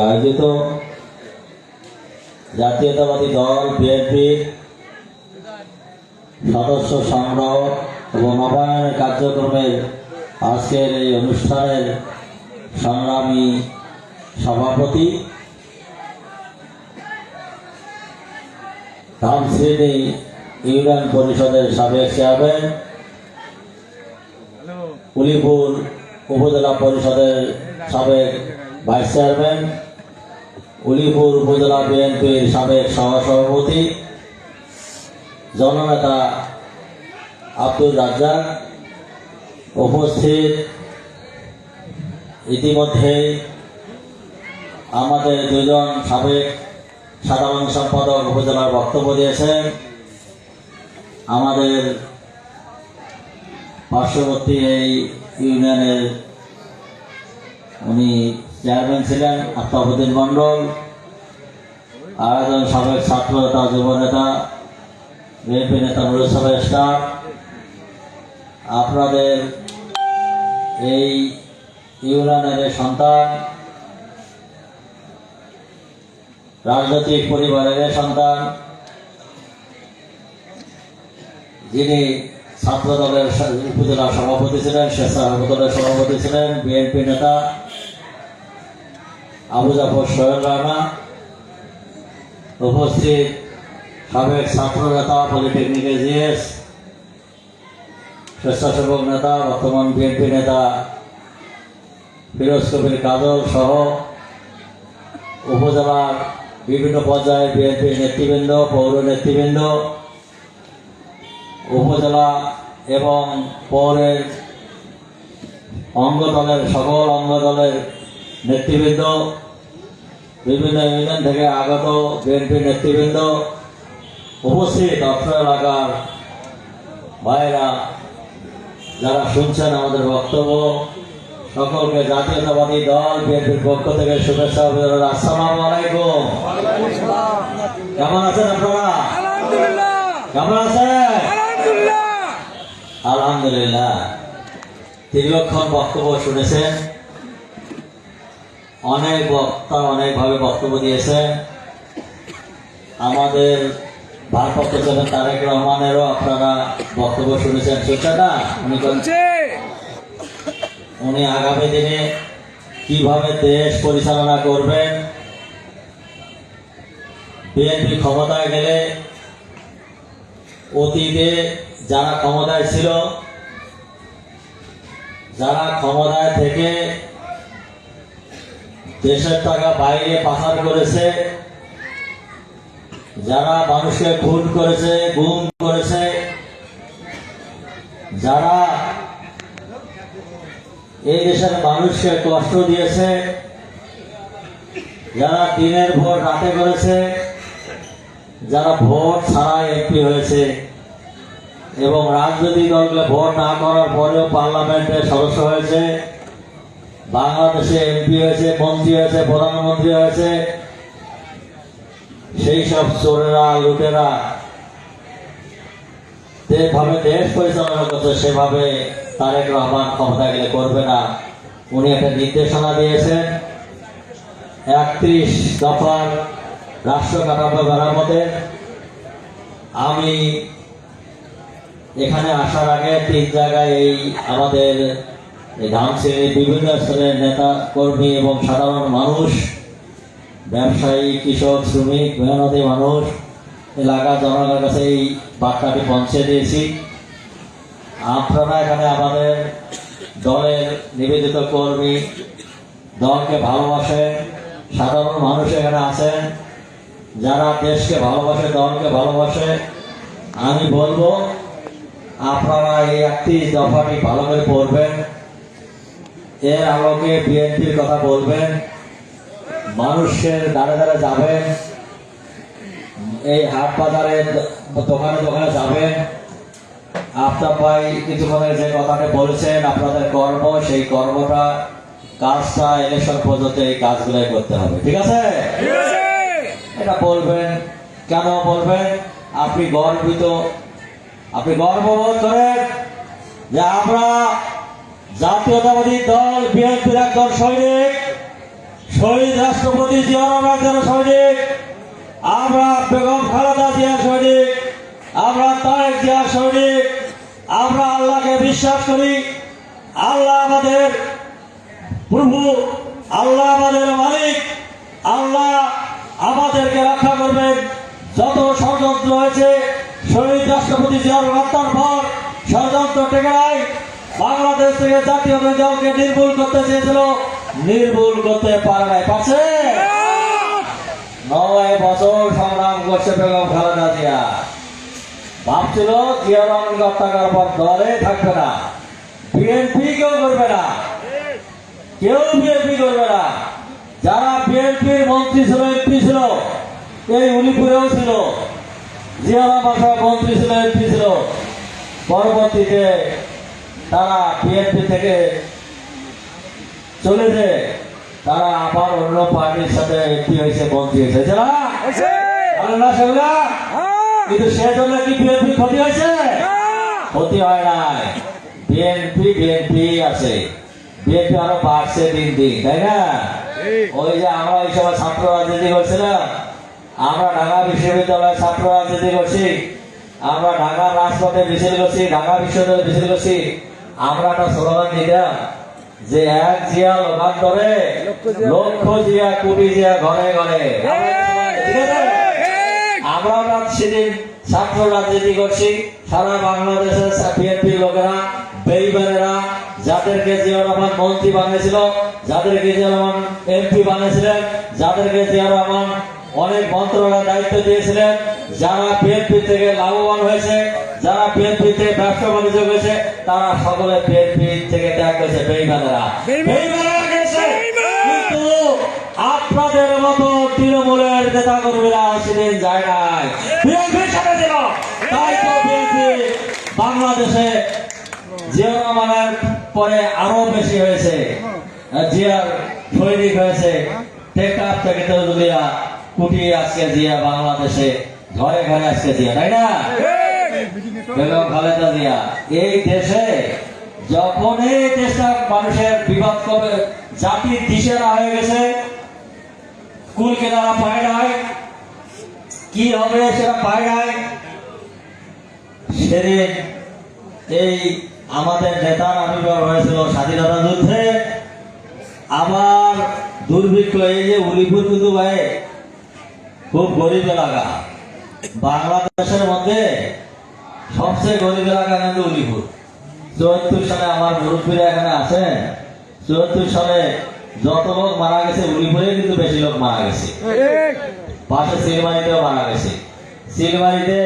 আয়োজিত জাতীয়তাবাদী দল বিএনপির সদস্য সংগ্রহ এবং নবায়নের কার্যক্রমের আজকের এই অনুষ্ঠানের সংগ্রামী সভাপতি ধামশ্রেণী ইউনিয়ন পরিষদের সাবেক চেয়ারম্যান উলিপুর উপজেলা পরিষদের সাবেক ভাইস চেয়ারম্যান, উলিপুর উপজেলা বিএনপির সাবেক সহসভাপতি, জননেতা আব্দুল রাজ্জাক উপস্থিত। ইতিমধ্যে আমাদের দুজন সাবেক সাধারণ সম্পাদক উপজেলার বক্তব্য দিয়েছেন। আমাদের পার্শ্ববর্তী এই ইউনিয়নের উনি চেয়ারম্যান ছিলেন, আফতাবুদ্দিন মণ্ডল আর একজন সাবেক ছাত্র নেতা, যুব নেতা, বিএনপি নেতা নুরুল স্টাফ আপনাদের এই ইউনিয়নের সন্তান, রাজনৈতিক পরিবারের সন্তান, যিনি ছাত্র দলের উপজেলা সভাপতি ছিলেন স্বেচ্ছাসেবক দলের সভাপতি ছিলেন, বিএনপি নেতা আবু জাফর সোহেল রানা, উপস্থিত সাবেক ছাত্র নেতা পলিটেকনিক জিএস স্বেচ্ছাসেবক নেতা, বর্তমান বিএনপি নেতা ফিরোজ কবির কাজল সহ উপজেলার বিভিন্ন পর্যায়ে বিএনপির নেতৃবৃন্দ, পৌর নেতৃবৃন্দ উপজেলা এবং পৌরের অঙ্গ দলের সকল অঙ্গ দলের নেতৃবৃন্দ বিভিন্ন ইউনিয়ন থেকে আগত বিএনপি নেতৃবৃন্দ উপস্থিত অত্র এলাকার ভাইরা যারা শুনছেন আমাদের বক্তব্য সকলকে জাতীয়তাবাদী দল বিএনপির পক্ষ থেকে শুভেচ্ছা অভিনন্দন। আসসালামু আলাইকুম। কেমন আছেন আপনারা? কেমন আছেন? আলহামদুলিল্লাহ। দীর্ঘক্ষণ বক্তব্য শুনেছেন। অনেক বক্তা অনেকভাবে বক্তব্য দিয়েছেন। আমাদের ভারপ্রাপ্ত চেয়ারম্যান তারেক রহমানেরও আপনারা বক্তব্য শুনেছেন। শুনছেন না? উনি উনি আগামী দিনে কীভাবে দেশ পরিচালনা করবেন? বিএনপি ক্ষমতায় গেলে অতীতে যারা ক্ষমতায় ছিল, যারা ক্ষমতায় থেকে দেশের টাকা বাইরে পাচার করেছে, যারা মানুষকে খুন করেছে, গুম করেছে, যারা এই দেশের মানুষকে কষ্ট দিয়েছে, যারা দিনের ভোট রাতে করেছে, যারা ভোট ছাড়া এমপি হয়েছে। এবং রাজনৈতিক দলগুলো ভোট না করার পরেও পার্লামেন্টের সদস্য হয়েছে। বাংলাদেশে এমপি হয়েছে, মন্ত্রী হয়েছে, প্রধানমন্ত্রী হয়েছে। সেই সব চোরেরা, লুটেরা যেভাবে দেশ পরিচালনা করছে, সেভাবে তারেক রহমান ক্ষমতা গেলে করবে না। উনি একটা নির্দেশনা দিয়েছেন। একত্রিশ দফার রাষ্ট্র কাঠামো মেরামতে আমি এখানে আসার আগে তিন জায়গায় এই আমাদের ধানসিঁড়ির বিভিন্ন স্তরের নেতা, কর্মী এবং সাধারণ মানুষ, ব্যবসায়ী, কৃষক, শ্রমিক, মেহনতি মানুষ, এলাকা জনগণের কাছে এই বার্তাটি পৌঁছে দিয়েছি। আপনারা এখানে আমাদের দলের নিবেদিত কর্মী, দলকে ভালোবাসেন, সাধারণ মানুষ এখানে আছেন, যারা দেশকে ভালোবাসে, দলকে ভালোবাসে, আমি বলব আপনারা এই একটি দফাটি ভালো করে পড়বেন। এর আলোকে বিএনপির কথা বলবেন। মানুষের দাঁড়ে দাঁড়ে যাবেন। এই হাট বাজারে দোকানে দোকানে যাবেন। আপনার ভাই কিছুক্ষণের যে কথাটা বলেছেন আপনাদের কর্ম সেই কর্মটা কাজটা ইলেকশন পর্যন্ত এই কাজগুলাই করতে হবে। ঠিক আছে? ঠিক আছে। এটা বলবেন। কেন বলবেন? আপনি গর্বিত আপনি গর্ববোধ করেন যে আমরা জাতীয়তাবাদী দল, বিএনপির একজন সৈনিক, শহীদ রাষ্ট্রপতি জিয়া রহমানের সৈনিক, আমরা বেগম খালেদা জিয়া সৈনিক, আমরা তারেক জিয়া সৈনিক, আমরা আল্লাহকে বিশ্বাস করি, আল্লাহ আমাদের প্রভু, আল্লাহ আমাদের মালিক, আল্লাহ আমাদেরকে রক্ষা করবেন। যত ষড়যন্ত্র হয়েছে শহীদ রাষ্ট্রপতি জিয়ার হত্যার পর ষড়যন্ত্র টেকায় বাংলাদেশ থেকে জাতীয় দলকে নির্মূল করতে চেয়েছিল। নির্মূল করতে পারে নাই। পারছে? নয় বছর সংগ্রাম করছে বেগম খালেদা জিয়া। ভাবছিল জিয়া রহমান হত্যা পর দলে থাকবে না। বিএনপি কেউ করবে না। কেউ বিএনপি করবে না। যারা বিএনপির মন্ত্রী ছিল, এমপি ছিল, এই উলিপুরেও ছিল। জিয়া রহমান সাহেব মন্ত্রী ছিল এমপি ছিল। পরবর্তীতে তারা বিএনপি থেকে চলে যে তারা আবার অন্য পার্টির সাথে এমপি হয়েছে মন্ত্রী হয়েছে। না? সেগুলা? হ্যাঁ। কিন্তু সেজন্য কি বিএনপি ক্ষতি হয়েছে? ক্ষতি হয় নাই। বিএনপি বিএনপি আছে। বিএনপি আরও বাড়ছে দিন দিন তাই না? ওই যে আমরা এই সময় ছাত্র রাজনীতি করছিলাম আমরা ঢাকা বিশ্ববিদ্যালয়ে ছাত্র রাজনীতি করছি। আমরা ঢাকা রাজপথে মিছিল করছি, ঢাকা বিশ্ববিদ্যালয়ে মিছিল করছি। আমরা একটা স্লোগান দিতাম যে এক জিয়া লোকান্তরে লক্ষ জিয়া, কোটি জিয়া ঘরে ঘরে। আমরা সেদিন ছাত্র রাজনীতি করছি। সারা বাংলাদেশের বিএনপি লোকেরা, বেইমানেরা, যাদেরকে জিয়া রহমান মন্ত্রী বানিয়েছিল, যাদেরকে জিয়া রহমান এমপি বানিয়েছিলেন, যাদেরকে জিয়া রহমান অনেক মন্ত্রণালয়ের দায়িত্ব দিয়েছিলেন যারা বিএনপি থেকে লাভবান হয়েছে যারা বিএনপি থেকে ব্যবসা বাণিজ্য করেছে তারা সকলে বিএনপি থেকে ত্যাগ করেছে। বেইমানেরা। কিন্তু আপনাদের মতো তৃণমূলের নেতা কর্মীরা সেদিন যায় নাই। বিএনপির সাথে ছিল। তাই তো বিএনপি বাংলাদেশে জিয়া রহমানের পরে আরও বেশি হয়েছে। জিয়ার সৈনিক হয়েছে। টেকটাপ থেকে তেজুলিয়া কুটি আজকে জিয়া বাংলাদেশে ঘরে ঘরে আজকে জিয়া তাই না? বেগম খালেদা জিয়া। এই দেশে যখন এই দেশটা মানুষের বিবাদ কবে জাতির দিশেরা হয়ে গেছে কুল কেনারা পায় নাই কি হবে সেটা পায় নাই। সেদিন এই আমাদের নেতার আবির্ভাব হয়েছিল স্বাধীনতা যুদ্ধে। আবার দুর্ভিক্ষ এই যে উলিপুর কিন্তু ভাই খুব গরিব এলাকা। বাংলাদেশের মধ্যে সবচেয়ে গরিব এলাকা কিন্তু উলিপুর। চুয়াত্তর সালে আমার মুরব্বীরা এখানে আছেন চুয়াত্তর সালে যত লোক মারা গেছে, উলিপুরে কিন্তু বেশি লোক মারা গেছে। পাশে সিলমারিতেও মারা গেছে। সিলমারিতে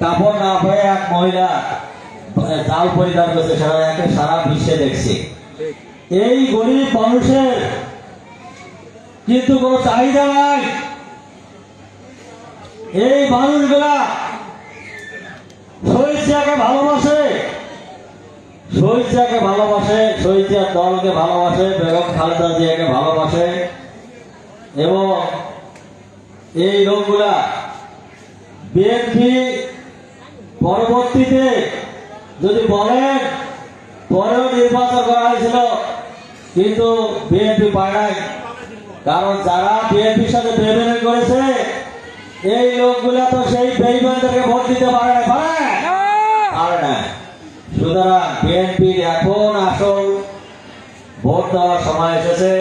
কাপড় না হয়ে এক মহিলা জাল পরিধান করছে, সেটা একে সারা বিশ্বে দেখছে। এই গরিব মানুষের কিন্তু কোনো চাহিদা নাই। এই মানুষগুলা শহীদকে ভালোবাসে। শহীদকে ভালোবাসে শহীদ দলকে ভালোবাসে, বেগম খালেদা জিয়াকে ভালোবাসে। এবং এই লোকগুলা বিএনপি পরবর্তীতে যদি বলেন, পরেও নির্বাচন করা হয়েছিল, কিন্তু বিএনপি পায় নাই। কারণ যারা বিএনপির সাথে বেইমানি করেছে এই লোকগুলা তো সেই বেইমানদেরকে ভোট দিতে পারে না পারে? না। সুতরাং বিএনপির এখন আসল ভোট দেওয়ার সময় এসেছে।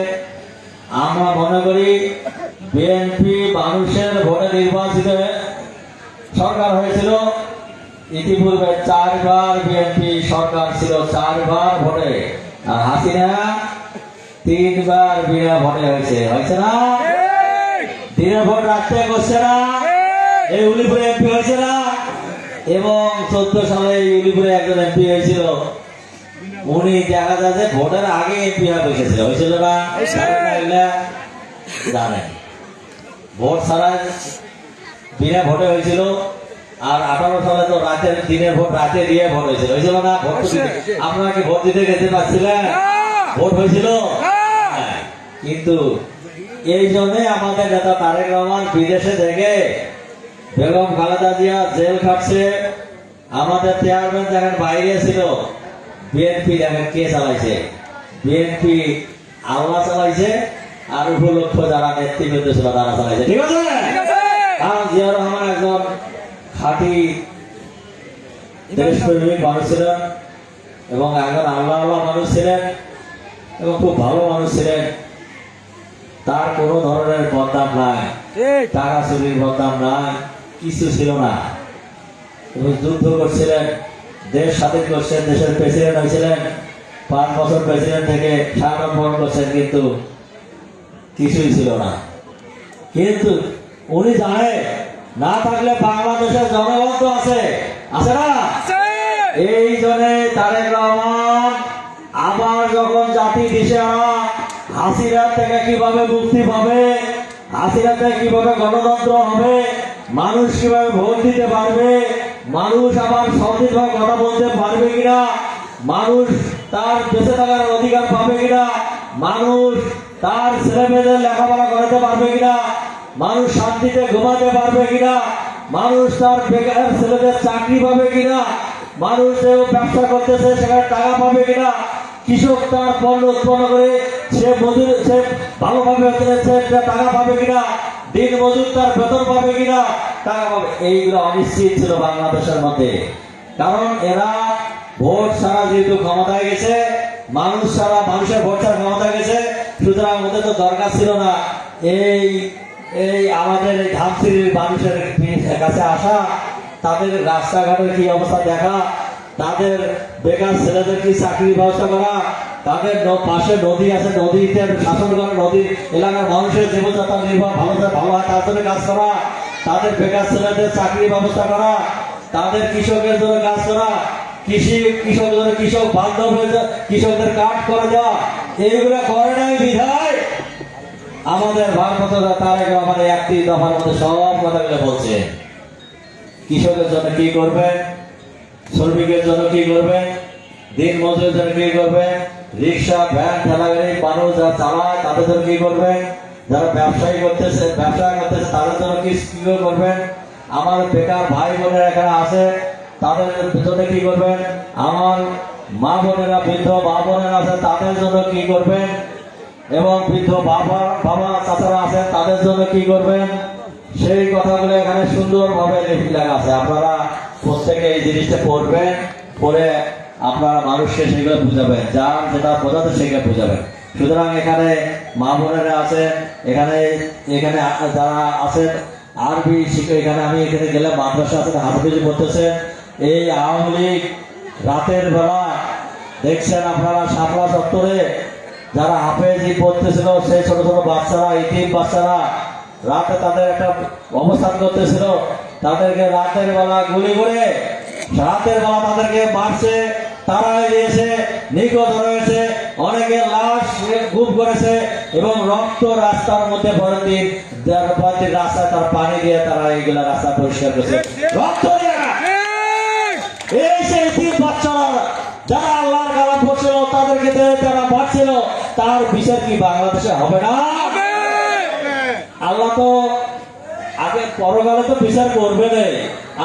আমরা মনে করি বিএনপি মানুষের ভোটে নির্বাচিত সরকার হয়েছিল। ইতিপূর্বে চারবার বিএনপি সরকার ছিল চারবার ভোটে। আর হাসিনা তিনবার বিনা ভোটে হয়েছে। হয়েছে না? দিনে ভোট রাখতে করছে না। এই! উলিপুরে এমপি হয়েছে না। এবং চোদ্দ সালে উলিপুরে একজন এমপি হয়েছিল। উনি দেখা যায় ভোটের আগে এমপি হয়ে হয়েছিল না? জানেন ভোট ছাড়া বিনা ভোটে হয়েছিল। আর আঠারো সালে তো রাতের দিনের ভোট রাতে দিয়ে ভোট হয়েছিল। হয়েছিল না? ভোট আপনারা কি ভোট দিতে গেতে পারছিলেন? ভোট হয়েছিল? হ্যাঁ। কিন্তু এই জন্যে আমাদের নেতা তারেক রহমান বিদেশে থেকে বেগম খালেদা জিয়া জেল খাটছে। আমাদের চেয়ারম্যান দেখেন বাইরে ছিল। বিএনপি দেখেন কে চালাইছে? বিএনপি আল্লাহ চালাইছে আর উপলক্ষ যারা নেতৃবৃন্দ ছিল তারা চালাইছে। ঠিক আছে? কারণ জিয়া রহমান একজন খাঁটি দেশপ্রেমিক মানুষ ছিলেন এবং একজন আল্লাহ আল্লাহ মানুষ ছিলেন এবং খুব ভালো মানুষ ছিলেন। তার কোনো ধরনের বদনাম নাই। টাকা চুরির বদনাম নাই কিছু ছিল না। যুদ্ধ করছিলেন দেশ স্বাধীন করছেন দেশের প্রেসিডেন্ট হয়েছিলেন। পাঁচ বছর প্রেসিডেন্ট থেকে সারাটা বরণ করছেন কিন্তু কিছুই ছিল না। কিন্তু উনি জানে না থাকলে বাংলাদেশের জনগণ তো আছে। আছে না? এই জন্যে তারেক রহমান আবার যখন জাতি দেশে হাসিনা থেকে কীভাবে মুক্তি পাবে? থেকে কীভাবে গণতন্ত্র হবে? মানুষ কীভাবে ভোট দিতে পারবে? মানুষ আবার সঠিকভাবে কথা বলতে পারবে কিনা? মানুষ তার বেঁচে থাকার অধিকার পাবে কিনা? মানুষ তার ছেলে মেয়েদের লেখাপড়া করাতে পারবে কিনা? মানুষ শান্তিতে ঘুমাতে পারবে কিনা? মানুষ তার বেকার ছেলেদের চাকরি পাবে কিনা? মানুষ যে ব্যবসা করতেছে, সেখানে টাকা পাবে কিনা? কৃষক তার পণ্য উৎপন্ন করে সে মজুর সে ভালোভাবে সে টাকা পাবে কিনা? দিন মজুর, তার বেতন পাবে কিনা? টাকা পাবে। এইগুলো অনিশ্চিত ছিল বাংলাদেশের মধ্যে। কারণ এরা ভোট ছাড়া যেহেতু ক্ষমতায় গেছে, মানুষ ছাড়া মানুষের ভোট ছাড়া ক্ষমতায় গেছে, সুতরাং ওদের তো দরকার ছিল না। এই এই আমাদের এই ধামসির মানুষের কাছে আসা, তাদের রাস্তাঘাটের কি অবস্থা দেখা, তাদের বেকার ছেলেদের কি চাকরির ব্যবস্থা করা তাদের পাশে নদী আছে নদীতে শাসন করা নদীর এলাকার মানুষের জীবনযাত্রা নির্ভর, ভালো ভালো হয় তার জন্য কাজ করা। তাদের বেকার ছেলেদের চাকরির ব্যবস্থা করা। তাদের কৃষকের জন্য কাজ করা। কৃষি, কৃষকের জন্য কৃষক বান্ধব হয়ে কৃষকদের কাঠ করে দেওয়া এইগুলো করে নাই বিধায়। আমাদের ভারপ্রাপ্ত তারেক এই একটি দফার মধ্যে সব কথাগুলো বলছে। কৃষকের জন্য কি করবেন শ্রমিকের জন্য কি করবেন দিন মজুরের জন্য কি করবেন রিক্সা, ভ্যান, ঠেলাগাড়ি, মানুষ যারা চালায়, তাদের জন্য কি করবেন? যারা ব্যবসায়ী করতেছে ব্যবসা করতেছে তাদের জন্য কি করবেন? আমার বেকার ভাই বোনেরা এখানে আছে, তাদের জন্য কি করবেন? আমার মা বোনেরা, বৃদ্ধ মা বোনেরা আছে, তাদের জন্য কি করবেন? এবং বৃদ্ধ বাবা বাবা, চাচারা আছেন তাদের জন্য কি করবেন? সেই কথাগুলো এখানে সুন্দরভাবে লেখা আছে। আপনারা প্রত্যেকে এই জিনিসটা পড়বেন, পড়ে আপনারা মানুষকে সেগুলো বুঝাবেন যার যেটা বোঝাতে সেগুলো বুঝাবেন সুতরাং এখানে মা আছেন এখানে এখানে যারা আছেন, আরবি শিখে এখানে আমি এখানে গেলে মাদ্রাসা আছেন হাফিজ পড়তেছেন এই আওয়ামী লীগ রাতের বেলা দেখছেন আপনারা শাপলা চত্বরে যারা হাফেজি পড়তেছিল সেই ছোট ছোট বাচ্চারা ইতিম বাচ্চারা রাতে তাদের একটা অবস্থান করতেছিল। তাদেরকে রাতের বেলা গুলি করে, রাতের বেলা তাদেরকে মারছে। তারা দিয়েছে নিখোঁজ রয়েছে অনেকে লাশ গুম করেছে এবং রক্ত রাস্তার মধ্যে ভরে দিন পরের রাস্তায় তার পানি দিয়ে তারা এইগুলা রাস্তা পরিষ্কার করেছে। রক্ত এই সেই তিন বাচ্চারা যারা আল্লাহর কালাম পড়ছিল তাদেরকে যারা মারছিল তার বিচার কি বাংলাদেশে হবে না? আল্লাহ তো আগে পরকালে তো বিচার করবে না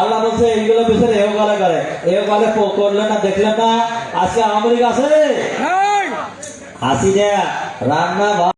আল্লাহ বলছে এইগুলো বিচার এও কালে করে। এও কালে করলে না দেখলেন না আজকে আমেরিকা আছে? আসি না রান্না